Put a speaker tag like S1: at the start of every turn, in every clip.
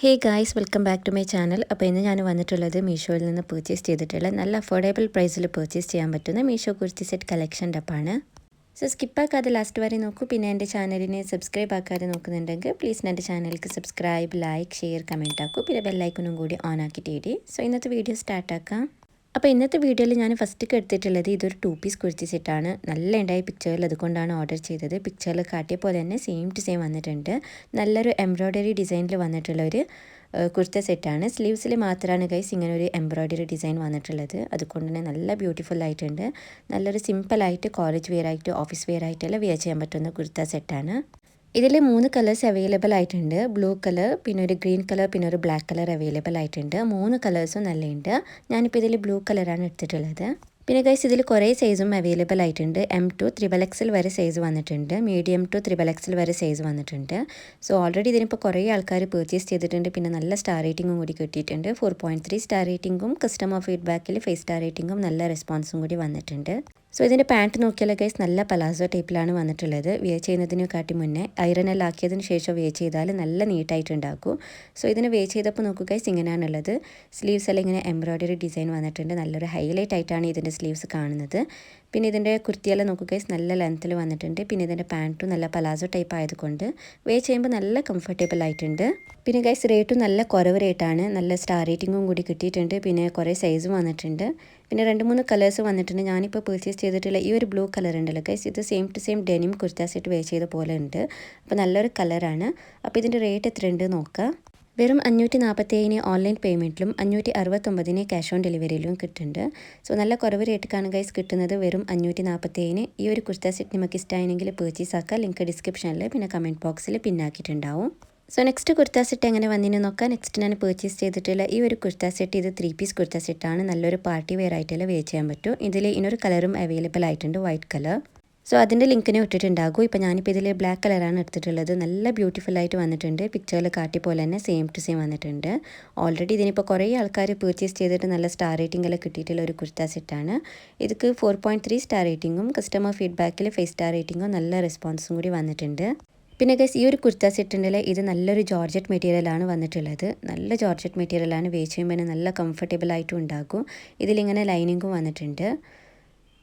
S1: Hey guys welcome back to my channel അപ്പോൾ ഇന്ന് ഞാൻ വന്നിട്ടുള്ളത് മീഷോയിൽ നിന്ന് പർച്ചേസ് ചെയ്തിട്ടുള്ള നല്ല അഫോർഡബിൾ പ്രൈസിൽ പർച്ചേസ് ചെയ്യാൻ പറ്റുന്ന മീഷോ കുർത്തി സെറ്റ് കളക്ഷൻ ടപ്പാണ് സോ സ്കിപ്പാക്കാതെ ലാസ്റ്റ് വരെ നോക്കൂ. പിന്നെ എന്റെ ചാനലിനെ സബ്സ്ക്രൈബ് ആക്കാതെ നോക്കുന്നുണ്ടെങ്കിൽ പ്ലീസ് എന്റെ ചാനലിലേക്ക് സബ്സ്ക്രൈബ് ലൈക്ക് ഷെയർ കമന്റ് ആക്കൂ. പിന്നെ ബെല്ലൈക്കണും കൂടി ഓൺ ആക്കിയിട്ട് ഇടി സോ ഇന്നത്തെ വീഡിയോ സ്റ്റാർട്ട് ആക്കാം. അപ്പോൾ ഇന്നത്തെ വീഡിയോയിൽ ഞാൻ ഫസ്റ്റ് എടുത്തിട്ടുള്ളത് ഇതൊരു ടു പീസ് കുർത്തി സെറ്റാണ് നല്ല ഉണ്ടായ പിക്ചറിൽ അതുകൊണ്ടാണ് ഓർഡർ ചെയ്തത്. പിക്ചറിൽ കാട്ടിയ പോലെ തന്നെ സെയിം ടു സെയിം വന്നിട്ടുണ്ട്. നല്ലൊരു എംബ്രോയ്ഡറി ഡിസൈനിൽ വന്നിട്ടുള്ള ഒരു കുർത്ത സെറ്റാണ് സ്ലീവ്സിൽ മാത്രമാണ് ഗൈസ് ഇങ്ങനെ ഒരു എംബ്രോയ്ഡറി ഡിസൈൻ വന്നിട്ടുള്ളത്. അതുകൊണ്ട് തന്നെ നല്ല ബ്യൂട്ടിഫുൾ ആയിട്ടുണ്ട്. നല്ലൊരു സിമ്പിളായിട്ട് കോളേജ് വെയർ ആയിട്ട് ഓഫീസ് വെയർ ആയിട്ടെല്ലാം വെയർ ചെയ്യാൻ പറ്റുന്ന കുർത്ത സെറ്റാണ് ഇതിൽ മൂന്ന് കളേഴ്സ് അവൈലബിൾ ആയിട്ടുണ്ട്. ബ്ലൂ കളർ പിന്നെ ഒരു ഗ്രീൻ കളർ പിന്നെ ഒരു ബ്ലാക്ക് കളർ അവൈലബിൾ ആയിട്ടുണ്ട്. മൂന്ന് കളേഴ്സും നല്ലയുണ്ട്. ഞാനിപ്പോൾ ഇതിൽ ബ്ലൂ കളറാണ് എടുത്തിട്ടുള്ളത്. പിന്നെ ഗൈസ് ഇതിൽ കുറേ സൈസും അവൈലബിൾ ആയിട്ടുണ്ട്. എം ടു ത്രിബൽ എക്സിൽ വരെ സൈസ് വന്നിട്ടുണ്ട്. മീഡിയം ടു ത്രിബൽ എക്സിൽ വരെ സൈസ് വന്നിട്ടുണ്ട്. സോ ഓൾറെഡി ഇതിനിപ്പോൾ കുറേ ആൾക്കാർ പർച്ചേസ് ചെയ്തിട്ടുണ്ട്. പിന്നെ നല്ല സ്റ്റാർ റേറ്റിംഗും കൂടി കിട്ടിയിട്ടുണ്ട്. ഫോർ പോയിന്റ് ത്രീ സ്റ്റാർ റേറ്റിംഗും കസ്റ്റമർ ഫീഡ്ബാക്കിൽ ഫൈവ് സ്റ്റാർ റേറ്റിംഗും നല്ല റെസ്പോൺസും കൂടി വന്നിട്ടുണ്ട്. സോ ഇതിന്റെ പാന്റ് നോക്കിയാൽ ഗൈസ് നല്ല പലാസോ ടൈപ്പിലാണ് വന്നിട്ടുള്ളത്. വിയർ ചെയ്യുന്നതിനെ കാട്ടി മുന്നേ ആക്കിയതിന് ശേഷം വിയർ ചെയ്താൽ നല്ല നീറ്റായിട്ട് ഉണ്ടാക്കും സോ ഇതിന് വേ ചെയ്തപ്പോൾ നോക്കുക ഗൈസ് ഇങ്ങനെയാണുള്ളത് സ്ലീവ്സ് എല്ലാം ഇങ്ങനെ എംബ്രോയ്ഡറി ഡിസൈൻ വന്നിട്ടുണ്ട്. നല്ലൊരു ഹൈലൈറ്റ് ആയിട്ടാണ് ഇതിന്റെ സ്ലീവ്സ് കാണുന്നത്. പിന്നെ ഇതിന്റെ കുർത്തിയെല്ലാം നോക്കുക ഗൈസ് നല്ല ലെങ്ത്തിൽ വന്നിട്ടുണ്ട്. പിന്നെ ഇതിന്റെ പാന്റും നല്ല പലാസോ ടൈപ്പ് ആയതുകൊണ്ട് വേ ചെയ്യുമ്പോൾ നല്ല കംഫർട്ടബിൾ ആയിട്ടുണ്ട്. പിന്നെ ഗൈസ് റേറ്റും നല്ല കുറവ് റേറ്റാണ് നല്ല സ്റ്റാർ റേറ്റിംഗും കൂടി കിട്ടിയിട്ടുണ്ട്. പിന്നെ കുറേ സൈസും വന്നിട്ടുണ്ട്. പിന്നെ രണ്ട് മൂന്ന് കളേഴ്സ് വന്നിട്ടുണ്ട്. ഞാനിപ്പോൾ പർച്ചേസ് ചെയ്തിട്ടുള്ള ഈ ഒരു ബ്ലൂ കളർ ഉണ്ടല്ലോ ഗൈസ് ഇത് same to same denim kurtas set wear ചെയ്ത പോലെ ഉണ്ട്. അപ്പോൾ നല്ലൊരു കളറാണ് അപ്പോൾ ഇതിന്റെ റേറ്റ് എത്രയുണ്ട് നോക്കാം. വെറും അഞ്ഞൂറ്റി നാൽപ്പത്തേഴിന് ഓൺലൈൻ പേയ്മെന്റിലും അഞ്ഞൂറ്റി അറുപത്തൊമ്പതിന് ക്യാഷ് ഓൺ ഡെലിവറിയിലും കിട്ടുന്നുണ്ട്. സോ നല്ല കുറവ് റേറ്റിക്കാണ് ഗൈസ് കിട്ടുന്നത് വെറും അഞ്ഞൂറ്റി നാൽപ്പത്തേഴിന് ഈ ഒരു കുർത്ത സെറ്റ് നിങ്ങൾക്ക് ഇഷ്ടമായെങ്കിൽ പേർച്ചേസ് ആക്കാം. ലിങ്ക് ഡിസ്ക്രിപ്ഷനിൽ പിന്നെ കമന്റ് ബോക്സിൽ പിന്നാക്കിയിട്ടുണ്ടാവും സോ നെക്സ്റ്റ് കുർത്ത സെറ്റ് എങ്ങനെ വന്നിന് നോക്കാം. നെക്സ്റ്റ് ഞാൻ പർച്ചേസ് ചെയ്തിട്ടുള്ള ഈ ഒരു കുർത്ത സെറ്റ് ഇത് ത്രീ പീസ് കുർത്ത സെറ്റാണ് നല്ലൊരു പാർട്ടി വെയർ ആയിട്ടെല്ലാം വെയർ ചെയ്യാൻ പറ്റും. ഇതിൽ ഇനൊരു കളറും അവൈലബിൾ ആയിട്ടുണ്ട് വൈറ്റ് കളർ സോ അതിന്റെ ലിങ്കിനെ ഇട്ടിട്ടുണ്ടാകും. ഇപ്പോൾ ഞാനിപ്പോൾ ഇതിൽ ബ്ലാക്ക് കളറാണ് എടുത്തിട്ടുള്ളത്. നല്ല ബ്യൂട്ടിഫുൾ ആയിട്ട് വന്നിട്ടുണ്ട്. പിക്ചറിൽ കാട്ടി പോലെ തന്നെ സെയിം ടു സെയിം വന്നിട്ടുണ്ട്. ഓൾറെഡി ഇതിനിപ്പോൾ കുറേ ആൾക്കാർ പർച്ചേസ് ചെയ്തിട്ട് നല്ല സ്റ്റാർ റേറ്റിംഗ് എല്ലാം കിട്ടിയിട്ടുള്ള ഒരു കുർത്ത സെറ്റാണ് ഇതിക്ക് ഫോർ പോയിന്റ് ത്രീ സ്റ്റാർ റേറ്റിംഗും കസ്റ്റമർ ഫീഡ്ബാക്കിൽ ഫൈവ് സ്റ്റാർ റേറ്റിംഗും നല്ല റെസ്പോൺസും കൂടി വന്നിട്ടുണ്ട്. പിന്നെ ഗസ് ഈ ഒരു കുർത്ത സെറ്റിന്റെ ഇത് നല്ലൊരു ജോർജറ്റ് മെറ്റീരിയലാണ് വന്നിട്ടുള്ളത്. നല്ല ജോർജറ്റ് മെറ്റീരിയലാണ് വേച്ച് ചെയ്യുമ്പോൾ നല്ല കംഫർട്ടബിൾ ആയിട്ടും ഉണ്ടാക്കും. ഇതിലിങ്ങനെ ലൈനിങ്ങും വന്നിട്ടുണ്ട്.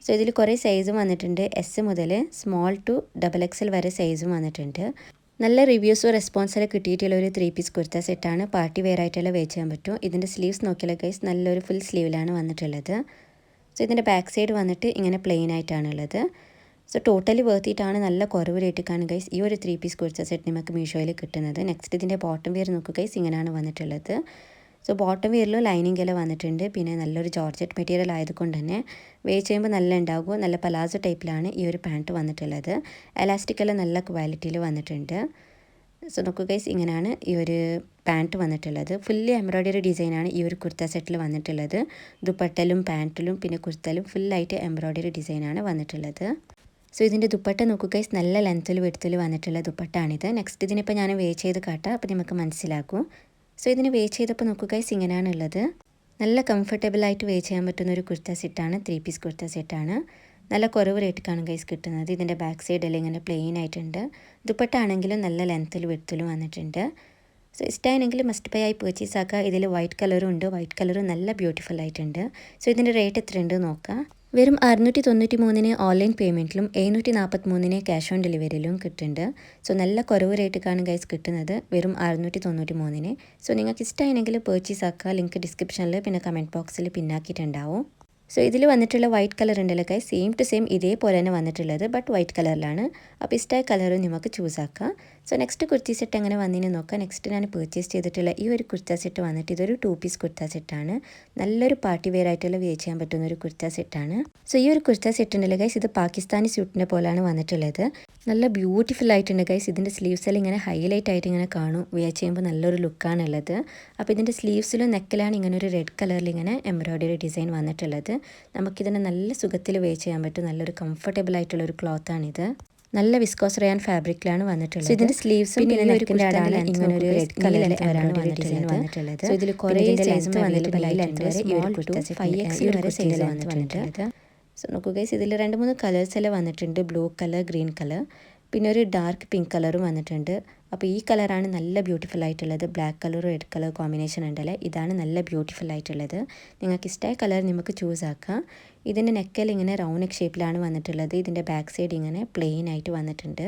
S1: സോ ഇതിൽ കുറേ സൈസും വന്നിട്ടുണ്ട്. എസ് മുതൽ സ്മോൾ ടു ഡബിൾ എക്സൽ വരെ സൈസും വന്നിട്ടുണ്ട്. നല്ല റിവ്യൂസും റെസ്പോൺസൊക്കെ കിട്ടിയിട്ടുള്ള ഒരു ത്രീ പീസ് കുർത്ത സെറ്റാണ്. പാർട്ടി വെയർ ആയിട്ടുള്ള വെച്ച് ചെയ്യാൻ പറ്റും. ഇതിന്റെ സ്ലീവ്സ് നോക്കിയാൽ ഗൈസ് നല്ലൊരു ഫുൾ സ്ലീവിലാണ് വന്നിട്ടുള്ളത്. സോ ഇതിന്റെ ബാക്ക് സൈഡ് വന്നിട്ട് ഇങ്ങനെ പ്ലെയിൻ ആയിട്ടാണുള്ളത് സോ ടോട്ടലി വേർത്തിയിട്ടാണ് നല്ല കുറവ് റേറ്റിക്കാണ് ഗൈസ് ഈ ഒരു ത്രീ പീസ് കുറിച്ച സെറ്റ് നിങ്ങൾക്ക് മീഷോയിൽ കിട്ടുന്നത്. നെക്സ്റ്റ് ഇതിന്റെ ബോട്ടം വെയർ നോക്കുക ഗൈസ് ഇങ്ങനെയാണ് വന്നിട്ടുള്ളത്. സോ ബോട്ടം വെയറിലും ലൈനിങ് എല്ലാം വന്നിട്ടുണ്ട്. പിന്നെ നല്ലൊരു ജോർജറ്റ് മെറ്റീരിയൽ ആയതുകൊണ്ട് തന്നെ വേ ചെയ്യുമ്പോൾ നല്ല ഉണ്ടാകും നല്ല പലാസോ ടൈപ്പിലാണ് ഈ ഒരു പാന്റ് വന്നിട്ടുള്ളത്. എലാസ്റ്റിക് എല്ലാം നല്ല ക്വാളിറ്റിയിൽ വന്നിട്ടുണ്ട്. സോ നോക്കുക ഗൈസ് ഇങ്ങനെയാണ് ഈ ഒരു പാന്റ് വന്നിട്ടുള്ളത്. ഫുള്ളി എംബ്രോയ്ഡറി ഡിസൈനാണ് ഈ ഒരു കുർത്ത സെറ്റിൽ വന്നിട്ടുള്ളത്. ദുപ്പട്ടലും പാന്റിലും പിന്നെ കുർത്തലും ഫുള്ളായിട്ട് എംബ്രോയ്ഡറി ഡിസൈനാണ് വന്നിട്ടുള്ളത്. സോ ഇതിന്റെ ദുപ്പട്ട നോക്കുക നല്ല ലെങ്ത്തിൽ വെടുത്തിൽ വന്നിട്ടുള്ള ദുപ്പട്ടാണിത്. നെക്സ്റ്റ് ഇതിനിപ്പോൾ ഞാൻ വേ ചെയ്ത് കാട്ടാം. അപ്പോൾ നമുക്ക് മനസ്സിലാക്കൂ. സോ ഇതിന് വേ ചെയ്തപ്പോൾ നോക്കുക ഇങ്ങനെയാണുള്ളത് നല്ല കംഫർട്ടബിളായിട്ട് വേ ചെയ്യാൻ പറ്റുന്ന ഒരു കുർത്ത സെറ്റാണ് ത്രീ പീസ് കുർത്ത സെറ്റാണ് നല്ല കുറവ് റേറ്റിക്കാണ് ഗൈസ് കിട്ടുന്നത്. ഇതിന്റെ ബാക്ക് സൈഡിൽ ഇങ്ങനെ പ്ലെയിൻ ആയിട്ടുണ്ട്. ദുപ്പട്ട ആണെങ്കിലും നല്ല ലെങ്ത്തിൽ വെടുത്തിലും വന്നിട്ടുണ്ട്. സോ ഇഷ്ടമായെങ്കിൽ മസ്റ്റ് പേ ആയി പേർച്ചേസ് ആക്കുക ഇതിൽ വൈറ്റ് കളറും ഉണ്ട്. വൈറ്റ് കളറും നല്ല ബ്യൂട്ടിഫുൾ ആയിട്ടുണ്ട്. സോ ഇതിന്റെ റേറ്റ് എത്രയുണ്ട് നോക്കാം. വെറും അറുന്നൂറ്റി തൊണ്ണൂറ്റി മൂന്നിന് ഓൺലൈൻ പേയ്മെന്റിലും എഴുന്നൂറ്റി നാൽപ്പത്തി മൂന്നിന് ക്യാഷ് ഓൺ ഡെലിവറിയിലും കിട്ടുന്നുണ്ട്. സോ നല്ല കുറവ് റേറ്റിക്കാണ് ഗൈസ് കിട്ടുന്നത്. വെറും അറുന്നൂറ്റി തൊണ്ണൂറ്റി മൂന്നിന് സോ നിങ്ങൾക്ക് ഇഷ്ടമായെങ്കിൽ പേർച്ചേസ് ആക്കുക. ലിങ്ക് ഡിസ്ക്രിപ്ഷനിൽ പിന്നെ കമന്റ് ബോക്സിൽ പിന്നാക്കിയിട്ടുണ്ടാവും. സോ ഇതിൽ വന്നിട്ടുള്ള വൈറ്റ് കളർ ഉണ്ടല്ലോ ഗൈസ് സെയിം ടു സെയിം ഇതേപോലെ തന്നെ വന്നിട്ടുള്ളത് ബട്ട് വൈറ്റ് കളറിലാണ് അപ്പോൾ ഇഷ്ടമായ കളർ നിങ്ങൾക്ക് ചൂസ് ആക്കാം. സോ നെക്സ്റ്റ് കുർത്തി സെറ്റ് എങ്ങനെ വന്നതിന് നോക്കാം. നെക്സ്റ്റ് ഞാൻ പർച്ചേസ് ചെയ്തിട്ടുള്ള ഈ ഒരു കുർത്ത സെറ്റ് വന്നിട്ട് ഇതൊരു ടു പീസ് കുർത്ത സെറ്റാണ് നല്ലൊരു പാർട്ടി വെയർ ആയിട്ടുള്ള വെയർ ചെയ്യാൻ പറ്റുന്ന ഒരു കുർത്ത സെറ്റാണ് സോ ഈ ഒരു കുർത്ത സെറ്റ് ഉണ്ടല്ലോ ഗൈസ് ഇത് പാകിസ്ഥാനി സ്യൂട്ടിന്റെ പോലെയാണ് വന്നിട്ടുള്ളത്. നല്ല ബ്യൂട്ടിഫുൾ ആയിട്ടുണ്ട് ഗൈസ് ഇതിന്റെ സ്ലീവ്സ് എല്ലാം ഇങ്ങനെ ഹൈലൈറ്റ് ആയിട്ട് ഇങ്ങനെ കാണും. വെയർ ചെയ്യുമ്പോൾ നല്ലൊരു ലുക്കാണുള്ളത് അപ്പോൾ ഇതിന്റെ സ്ലീവ്സിലും നെക്കിലാണ് ഇങ്ങനെ ഒരു റെഡ് കളറിൽ ഇങ്ങനെ എംബ്രോയ്ഡറി ഡിസൈൻ വന്നിട്ടുള്ളത്. നമുക്കിതിനെ നല്ല സുഖത്തിൽ വെയർ ചെയ്യാൻ പറ്റും. നല്ലൊരു കംഫർട്ടബിൾ ആയിട്ടുള്ള ഒരു ക്ലോത്താണിത് നല്ല വിസ്കോസ് റയാൻ ഫാബ്രിക്കിലാണ് വന്നിട്ടുള്ളത്. ഇതിന്റെ സ്ലീവ്സും പിന്നെ അടാണ് ഇങ്ങനെ ഒരു റെഡ് കളറിൽ ഡിസൈൻ വന്നിട്ടുള്ളത്. സോ ഇതിൽ കുറേ സൈസ് വന്നിട്ടുള്ളത് ഫൈവ് എക്സ് വരെ സൈസ് വന്നിട്ടുണ്ട്. സോ നോക്കൂ ഗൈസ് ഇതിൽ രണ്ട് മൂന്ന് കളേഴ്സ് എല്ലാം വന്നിട്ടുണ്ട്. ബ്ലൂ കളർ ഗ്രീൻ കളർ പിന്നെ ഒരു ഡാർക്ക് പിങ്ക് കളറും വന്നിട്ടുണ്ട്. അപ്പോൾ ഈ കളറാണ് നല്ല ബ്യൂട്ടിഫുൾ ആയിട്ടുള്ളത്. Black colour red colour combination ഉണ്ടല്ലേ? ഇതാണ് നല്ല ബ്യൂട്ടിഫുൾ ആയിട്ടുള്ളത്. നിങ്ങൾക്ക് ഇഷ്ടമായ കളർ നിങ്ങൾക്ക് ചൂസ് ആക്കാം. ഇതിന്റെ നെക്കൽ ഇങ്ങനെ റൗണ്ട് നെക്ക് ഷേപ്പിലാണ് വന്നിട്ടുള്ളത്. ഇതിന്റെ ബാക്ക് സൈഡ് ഇങ്ങനെ പ്ലെയിൻ ആയിട്ട് വന്നിട്ടുണ്ട്.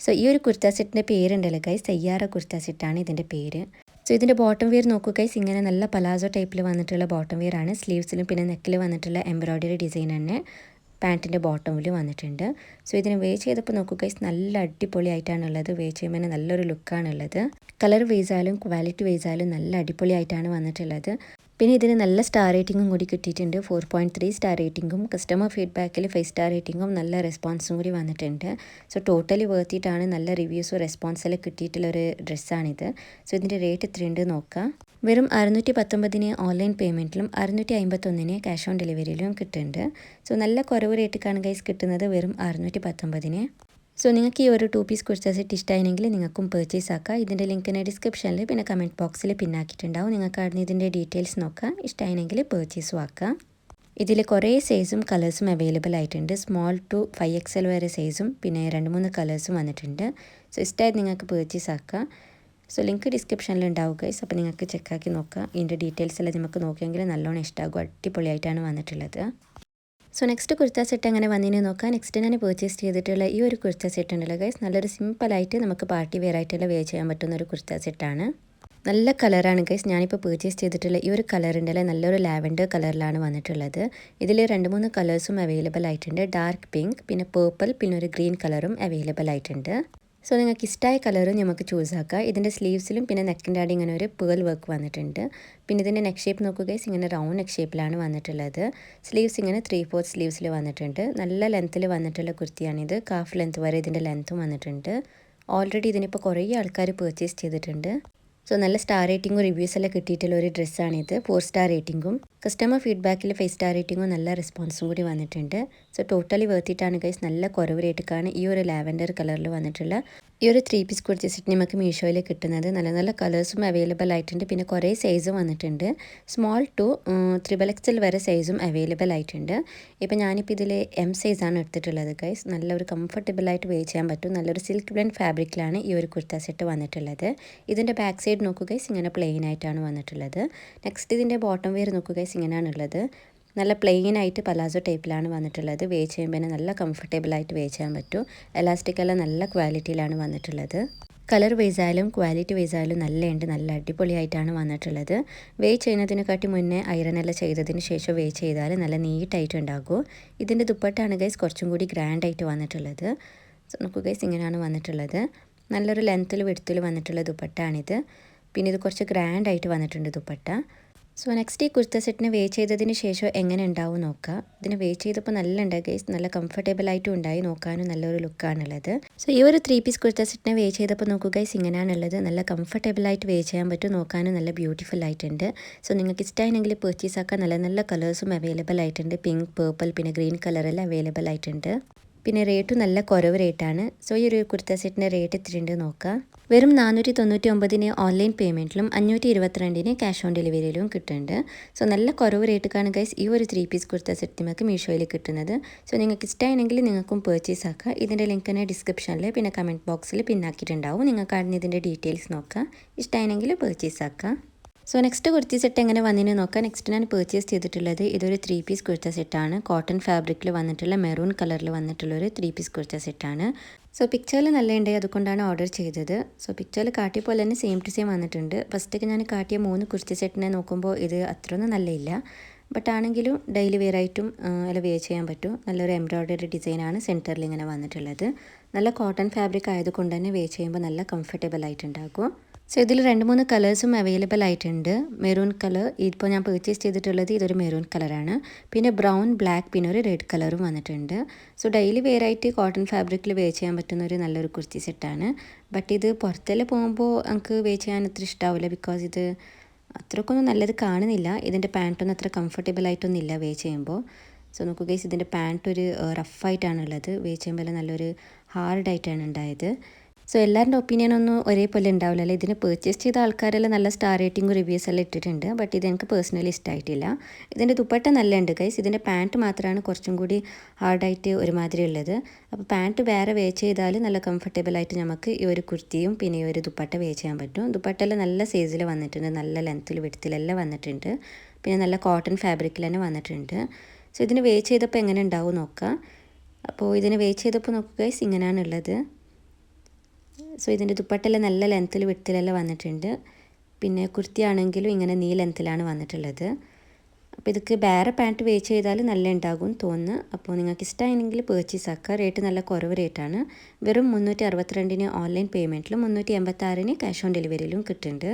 S1: സോ ഈ ഒരു കുർത്ത സെറ്റിന്റെ പേരുണ്ടല്ലോ ഗൈസ് സയ്യാറ കുർത്ത സെറ്റാണ് ഇതിന്റെ പേര്. സോ ഇതിന്റെ ബോട്ടം വെയർ നോക്കുക ഇങ്ങനെ നല്ല പലാസോ ടൈപ്പിൽ വന്നിട്ടുള്ള ബോട്ടം വെയർ ആണ്. സ്ലീവ്സിലും പിന്നെ നെക്കിൽ വന്നിട്ടുള്ള എംബ്രോയ്ഡറി ഡിസൈൻ തന്നെ. പാന്റിന്റെ ബോട്ടമിൽ വന്നിട്ടുണ്ട്. സോ ഇതിന് വേ ചെയ്തപ്പോൾ നോക്കുക ഗൈസ് നല്ല അടിപൊളിയായിട്ടാണ് ഉള്ളത് വേ ചെയ്യുമ്പോൾ നല്ലൊരു ലുക്കാണുള്ളത് കളർ വേസായാലും ക്വാളിറ്റി വേസായാലും നല്ല അടിപൊളിയായിട്ടാണ് വന്നിട്ടുള്ളത്. പിന്നെ ഇതിന് നല്ല സ്റ്റാർ റേറ്റിംഗും കൂടി കിട്ടിയിട്ടുണ്ട്. ഫോർ പോയിന്റ് ത്രീ സ്റ്റാർ റേറ്റിംഗും കസ്റ്റമർ ഫീഡ്ബാക്കിൽ ഫൈവ് സ്റ്റാർ റേറ്റിംഗും നല്ല റെസ്പോൺസും കൂടി വന്നിട്ടുണ്ട്. സോ ടോട്ടലി വേർത്തിയിട്ടാണ് നല്ല റിവ്യൂസും റെസ്പോൺസെല്ലാം കിട്ടിയിട്ടുള്ളൊരു ഡ്രസ്സാണിത് സോ ഇതിന്റെ റേറ്റ് എത്രയുണ്ട് നോക്കാം. വെറും അറുന്നൂറ്റി പത്തൊമ്പതിന് ഓൺലൈൻ പേയ്മെന്റിലും അറുന്നൂറ്റി അമ്പത്തൊന്നിന് ക്യാഷ് ഓൺ ഡെലിവറിയിലും കിട്ടുന്നുണ്ട്. സോ നല്ല കുറവ് റേറ്റിക്കാണ് ഗൈസ് കിട്ടുന്നത് വെറും അറുന്നൂറ്റി പത്തൊമ്പതിന് സോ നിങ്ങൾക്ക് ഈ ഒരു ടു പീസ് കുർത്ത സെറ്റ് ഇഷ്ടമായെങ്കിൽ നിങ്ങൾക്കും പർച്ചേസ് ആക്കാം. ഇതിന്റെ ലിങ്കിന് ഡിസ്ക്രിപ്ഷനിൽ പിന്നെ കമന്റ് ബോക്സിൽ പിന്നാക്കിയിട്ടുണ്ടാവും നിങ്ങൾക്ക് അവിടെ ഇതിന്റെ ഡീറ്റെയിൽസ് നോക്കാം. ഇഷ്ടമായെങ്കിൽ പർച്ചേസും ആക്കാം. ഇതിൽ കുറേ സൈസും കളേഴ്സും അവൈലബിൾ ആയിട്ടുണ്ട്. Small to five X L വരെ സൈസും പിന്നെ രണ്ട് മൂന്ന് കളേഴ്സും വന്നിട്ടുണ്ട്. സോ ഇഷ്ടമായത് നിങ്ങൾക്ക് പർച്ചേസ് ആക്കാം. സോ ലിങ്ക് ഡിസ്ക്രിപ്ഷനിൽ ഉണ്ടാവും ഗൈസ് അപ്പോൾ നിങ്ങൾക്ക് ചെക്കാക്കി നോക്കാം. ഇതിന്റെ ഡീറ്റെയിൽസ് എല്ലാം നമുക്ക് നോക്കിയെങ്കിൽ നല്ലോണം ഇഷ്ടമാകും അടിപൊളിയായിട്ടാണ് വന്നിട്ടുള്ളത്. സോ നെക്സ്റ്റ് കുർത്ത സെറ്റ് അങ്ങനെ വന്നിന് നോക്കാം. നെക്സ്റ്റ് ഞാൻ പർച്ചേസ് ചെയ്തിട്ടുള്ള ഈ ഒരു കുർത്ത സെറ്റ് ഉണ്ടല്ലോ ഗൈസ് നല്ലൊരു സിമ്പിളായിട്ട് നമുക്ക് പാർട്ടി വെയർ ആയിട്ടുള്ള വെയർ ചെയ്യാൻ പറ്റുന്ന ഒരു കുർത്ത സെറ്റാണ് നല്ല കളറാണ് ഗൈസ് ഞാനിപ്പോൾ പർച്ചേസ് ചെയ്തിട്ടുള്ള ഈ ഒരു കളറിന്റെ നല്ലൊരു ലാവൻഡർ കളറിലാണ് വന്നിട്ടുള്ളത്. ഇതിൽ രണ്ട് മൂന്ന് കളേഴ്സും അവൈലബിൾ ആയിട്ടുണ്ട്. ഡാർക്ക് പിങ്ക് പിന്നെ പേർപ്പിൾ പിന്നെ ഒരു ഗ്രീൻ കളറും അവൈലബിൾ ആയിട്ടുണ്ട്. സോ നിങ്ങൾക്ക് ഇഷ്ടമായ കളർ നമുക്ക് ചൂസ് ആക്കാം. ഇതിന്റെ സ്ലീവ്സിലും പിന്നെ നെക്കിന്റെ അടി ഇങ്ങനെ ഒരു പേൾ വർക്ക് വന്നിട്ടുണ്ട്. പിന്നെ ഇതിന്റെ നെക്ക് ഷേപ്പ് നോക്കുക ഇങ്ങനെ റൗണ്ട് നെക്ക് ഷേപ്പിലാണ് വന്നിട്ടുള്ളത്. സ്ലീവ്സ് ഇങ്ങനെ ത്രീ ഫോർത്ത് സ്ലീവ്സിൽ വന്നിട്ടുണ്ട്. നല്ല ലെങ്ത്തിൽ വന്നിട്ടുള്ള കുർത്തിയാണിത്. കാഫ് ലെങ്ത് വരെ ഇതിന്റെ ലെങ്ത്തും വന്നിട്ടുണ്ട്. ഓൾറെഡി ഇതിനിപ്പോൾ കുറേ ആൾക്കാർ പേർച്ചേസ് ചെയ്തിട്ടുണ്ട്. സോ നല്ല സ്റ്റാർ റേറ്റിംഗും റിവ്യൂസ് എല്ലാം കിട്ടിയിട്ടുള്ള ഒരു ഡ്രസ്സാണിത് ഫോർ സ്റ്റാർ റേറ്റിംഗും കസ്റ്റമർ ഫീഡ്ബാക്കിൽ ഫൈവ് സ്റ്റാർ റേറ്റിംഗും നല്ല റെസ്പോൺസും കൂടി വന്നിട്ടുണ്ട്. സോ ടോട്ടലി വേർത്തിട്ടാണ് ഗൈസ് നല്ല കുറവ് റേറ്റിക്കാണ് ഈ ഒരു ലാവൻഡർ കളറിൽ വന്നിട്ടുള്ള ഈ ഒരു ത്രീ പീസ് കുർത്തി സെറ്റ് നമുക്ക് മീഷോയിൽ കിട്ടുന്നത്. നല്ല നല്ല കളേഴ്സും അവൈലബിൾ ആയിട്ടുണ്ട്. പിന്നെ കുറേ സൈസും വന്നിട്ടുണ്ട്. സ്മോൾ ടു ത്രിബൽ എക്സൽ വരെ സൈസും അവൈലബിൾ ആയിട്ടുണ്ട്. ഇപ്പം ഞാനിപ്പോൾ ഇതിൽ എം സൈസാണ് എടുത്തിട്ടുള്ളത് ഗൈസ് നല്ലൊരു കംഫർട്ടബിളായിട്ട് വെയർ ചെയ്യാൻ പറ്റും. നല്ലൊരു സിൽക്ക് ബ്ലെൻഡ് ഫാബ്രിക്കിലാണ് ഈ ഒരു കുർത്ത സെറ്റ് വന്നിട്ടുള്ളത്. ഇതിന്റെ ബാക്ക് സൈഡ് നോക്കുക ഗൈസ് ഇങ്ങനെ പ്ലെയിൻ ആയിട്ടാണ് വന്നിട്ടുള്ളത്. നെക്സ്റ്റ് ഇതിന്റെ ബോട്ടം വെയർ നോക്കുക ഗൈസ് ഇങ്ങനെയാണുള്ളത്. നല്ല പ്ലെയിൻ ആയിട്ട് പലാസോ ടൈപ്പിലാണ് വന്നിട്ടുള്ളത്. വേ ചെയ്യുമ്പോൾ നല്ല കംഫർട്ടബിൾ ആയിട്ട് ചെയ്യാൻ പറ്റും. എലാസ്റ്റിക് എല്ലാം നല്ല ക്വാളിറ്റിയിലാണ് വന്നിട്ടുള്ളത്. കളർ വൈസ് ആയാലും ക്വാളിറ്റി വൈസ് ആയാലും നല്ല ഉണ്ട് നല്ല അടിപൊളിയായിട്ടാണ് വന്നിട്ടുള്ളത്. വേ ചെയ്യുന്നതിനെക്കാട്ടി മുന്നേ എല്ലാം ചെയ്തതിന് ശേഷം വേ ചെയ്താൽ നല്ല നീറ്റായിട്ട് ഉണ്ടാകും ഇതിന്റെ ദുപ്പട്ടാണ് ഗൈസ് കുറച്ചും കൂടി ഗ്രാൻഡായിട്ട് വന്നിട്ടുള്ളത്. നോക്കൂ ഗൈസ് ഇങ്ങനെയാണ് വന്നിട്ടുള്ളത്. നല്ലൊരു ലെങ്ത്തിൽ വെടുത്തിൽ വന്നിട്ടുള്ള ദുപ്പട്ടാണിത്. പിന്നെ ഇത് കുറച്ച് ഗ്രാൻഡായിട്ട് വന്നിട്ടുണ്ട് ദുപ്പട്ട. സോ നെക്സ്റ്റ് ഈ കുർത്ത സെറ്റിന് വേ ചെയ്തതിന് ശേഷം എങ്ങനെ ഉണ്ടാവും നോക്കുക ഇതിന് വേ ചെയ്തപ്പോൾ നല്ല ഉണ്ട് ഗൈസ് നല്ല കംഫർട്ടബിൾ ആയിട്ടും ഉണ്ടായി നോക്കാനും നല്ലൊരു ലുക്കാണുള്ളത് സോ ഈ ഒരു ത്രീ പീസ് കുർത്ത സെറ്റിനെ വേ ചെയ്തപ്പോൾ നോക്കുക ഗൈസ് ഇങ്ങനെയാണുള്ളത്. നല്ല കംഫർട്ടബിൾ ആയിട്ട് വേ ചെയ്യാൻ പറ്റും നോക്കാനും നല്ല ബ്യൂട്ടിഫുൾ ആയിട്ടുണ്ട്. സോ നിങ്ങൾക്ക് ഇഷ്ടമായിരുന്നെങ്കിൽ പർച്ചേസ് ആക്കാൻ നല്ല നല്ല കളേഴ്സും അവൈലബിൾ ആയിട്ടുണ്ട്. പിങ്ക് പേർപ്പിൾ പിന്നെ ഗ്രീൻ കളറെല്ലാം അവൈലബിൾ ആയിട്ടുണ്ട്. പിന്നെ റേറ്റ് നല്ല കുറവ് റേറ്റാണ് സോ ഈ ഒരു കുർത്ത സെറ്റിന്റെ റേറ്റ് എത്രയുണ്ട് നോക്കാം. വെറും നാനൂറ്റി തൊണ്ണൂറ്റി ഒമ്പതിന് ഓൺലൈൻ പേയ്മെന്റിലും അഞ്ഞൂറ്റി ഇരുപത്തിരണ്ടിന് ക്യാഷ് ഓൺ ഡെലിവറിയിലും കിട്ടുന്നുണ്ട്. സോ നല്ല കുറവ് റേറ്റിക്കാണ് ഗൈസ് ഈ ഒരു ത്രീ പീസ് കുർത്ത സെറ്റ് നിങ്ങൾക്ക് മീഷോയിൽ കിട്ടുന്നത്. സോ നിങ്ങൾക്ക് ഇഷ്ടമാണെങ്കിൽ നിങ്ങൾക്കും പർച്ചേസ് ആക്കുക ഇതിന്റെ ലിങ്ക് തന്നെ ഡിസ്ക്രിപ്ഷനിൽ പിന്നെ കമന്റ് ബോക്സിൽ പിന്നാക്കിയിട്ടുണ്ടാവും നിങ്ങൾക്ക് അവിടെ ഇതിന്റെ ഡീറ്റെയിൽസ് നോക്കാം. ഇഷ്ടമായെങ്കിൽ പർച്ചേസ് ആക്കാം. സോ നെക്സ്റ്റ് കുർത്തി സെറ്റ് എങ്ങനെ വന്നതിന് നോക്കാം. നെക്സ്റ്റ് ഞാൻ പേർച്ചേസ് ചെയ്തിട്ടുള്ളത് ഇതൊരു ത്രീ പീസ് കുർത്ത സെറ്റാണ് കോട്ടൺ ഫാബ്രിക്കിൽ വന്നിട്ടുള്ള മെറൂൺ കളറിൽ വന്നിട്ടുള്ള ഒരു ത്രീ പീസ് കുർത്ത സെറ്റാണ് സോ പിക്ചറിൽ നല്ല ഉണ്ടായി അതുകൊണ്ടാണ് ഓർഡർ ചെയ്തത്. സോ പിക്ചറിൽ കാട്ടിയ പോലെ തന്നെ സെയിം ടു സെയിം വന്നിട്ടുണ്ട്. ഫസ്റ്റൊക്കെ ഞാൻ കാട്ടിയ മൂന്ന് കുർത്തി സെറ്റിനെ നോക്കുമ്പോൾ ഇത് അത്രയൊന്നും നല്ലയില്ല. ബട്ട് ആണെങ്കിലും ഡെയിലി വെയർ ആയിട്ടും അല്ല വെയർ ചെയ്യാൻ പറ്റും. നല്ലൊരു എംബ്രോയ്ഡറി ഡിസൈനാണ് സെന്ററിൽ ഇങ്ങനെ വന്നിട്ടുള്ളത്. നല്ല കോട്ടൺ ഫാബ്രിക് ആയതുകൊണ്ട് തന്നെ വെയർ ചെയ്യുമ്പോൾ നല്ല കംഫർട്ടബിൾ ആയിട്ടുണ്ടാകും സോ ഇതിൽ രണ്ട് മൂന്ന് കളേഴ്സും അവൈലബിൾ ആയിട്ടുണ്ട്. മെറൂൺ കളർ ഇപ്പോൾ ഞാൻ പർച്ചേസ് ചെയ്തിട്ടുള്ളത് ഇതൊരു മെറൂൺ കളറാണ് പിന്നെ ബ്രൗൺ ബ്ലാക്ക് പിന്നെ ഒരു റെഡ് കളറും വന്നിട്ടുണ്ട്. സോ ഡെയിലി വെയർ ആയിട്ട് കോട്ടൺ ഫാബ്രിക്കിൽ വേ ചെയ്യാൻ പറ്റുന്ന ഒരു നല്ലൊരു കുർത്തി സെറ്റാണ് ബട്ട് ഇത് പുറത്തെല്ലാം പോകുമ്പോൾ നമുക്ക് വേ ചെയ്യാൻ അത്ര ഇഷ്ടാവില്ല ബിക്കോസ് ഇത് അത്രക്കൊന്നും നല്ലത് കാണുന്നില്ല. ഇതിന്റെ പാന്റൊന്നും അത്ര കംഫർട്ടബിൾ ആയിട്ടൊന്നും ഇല്ല വേ ചെയ്യുമ്പോൾ സോ നോക്കുക ഗൈസ് ഇതിന്റെ പാന്റ് ഒരു റഫായിട്ടാണുള്ളത് വേ ചെയ്യുമ്പോൾ നല്ലൊരു ഹാർഡായിട്ടാണ് ഉണ്ടായത്. സോ എല്ലാവരുടെ ഒപ്പീനിയൻ ഒന്നും ഒരേപോലെ ഉണ്ടാവില്ല അല്ലേ? ഇതിന് പേർച്ചേസ് ചെയ്ത ആൾക്കാരെല്ലാം നല്ല സ്റ്റാർ റേറ്റിംഗും റിവ്യൂസ് എല്ലാം ഇട്ടിട്ടുണ്ട്. ബട്ട് ഇത് എനിക്ക് പേഴ്സണലി ഇഷ്ടമായിട്ടില്ല ഇതിന്റെ ദുപ്പട്ട നല്ല ഉണ്ട് കൈസ് ഇതിന്റെ പാന്റ് മാത്രമാണ് കുറച്ചും കൂടി ഹാർഡായിട്ട് ഒരുമാതിരി ഉള്ളത്. അപ്പോൾ പാന്റ് വേറെ വേ ചെയ്താൽ നല്ല കംഫർട്ടബിൾ ആയിട്ട് നമുക്ക് ഈ ഒരു കുർത്തിയും പിന്നെ ഈ ഒരു ദുപ്പട്ട വേ ചെയ്യാൻ പറ്റും. ദുപ്പട്ടയെല്ലാം നല്ല സൈസിൽ വന്നിട്ടുണ്ട്. നല്ല ലെങ്ത്തിൽ വിടത്തിലെല്ലാം വന്നിട്ടുണ്ട്. പിന്നെ നല്ല കോട്ടൺ ഫാബ്രിക്കിൽ തന്നെ വന്നിട്ടുണ്ട്. സോ ഇതിന് വേ ചെയ്തപ്പോൾ എങ്ങനെ ഉണ്ടാവും നോക്കാം. അപ്പോൾ ഇതിന് വേ ചെയ്തപ്പോൾ നോക്കുക ഇങ്ങനെയാണുള്ളത് സോ ഇതിന്റെ ദുപ്പട്ടെല്ലാം നല്ല ലെങ്ത്തിൽ വിട്ടിലെല്ലാം വന്നിട്ടുണ്ട്. പിന്നെ കുർത്തിയാണെങ്കിലും ഇങ്ങനെ നീ ലെങ്ത്തിലാണ് വന്നിട്ടുള്ളത്. അപ്പോൾ ഇതൊക്കെ വേറെ പാന്റ് വേച്ച് ചെയ്താൽ നല്ല ഉണ്ടാകും തോന്നുന്നു. അപ്പോൾ നിങ്ങൾക്ക് ഇഷ്ടമായെങ്കിൽ പേർച്ചേസ് ആക്കുക റേറ്റ് നല്ല കുറവ് റേറ്റാണ് വെറും മുന്നൂറ്റി അറുപത്തിരണ്ടിന് ഓൺലൈൻ പേയ്മെന്റിലും മുന്നൂറ്റി എൺപത്താറിന് ക്യാഷ് ഓൺ ഡെലിവറിയിലും കിട്ടുന്നുണ്ട്.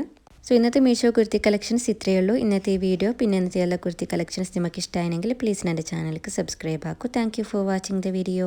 S1: സോ ഇന്നത്തെ മീഷോ കുർത്തി കളക്ഷൻസ് ഇത്രയേ ഉള്ളൂ ഇന്നത്തെ വീഡിയോ പിന്നെ ഇന്നത്തെ എല്ലാ കുർത്തി കളക്ഷൻസ് നിങ്ങൾക്ക് ഇഷ്ടമായെങ്കിൽ പ്ലീസ് എന്റെ ചാനലിലേക്ക് subscribe ആക്കൂ. Thank for watching the video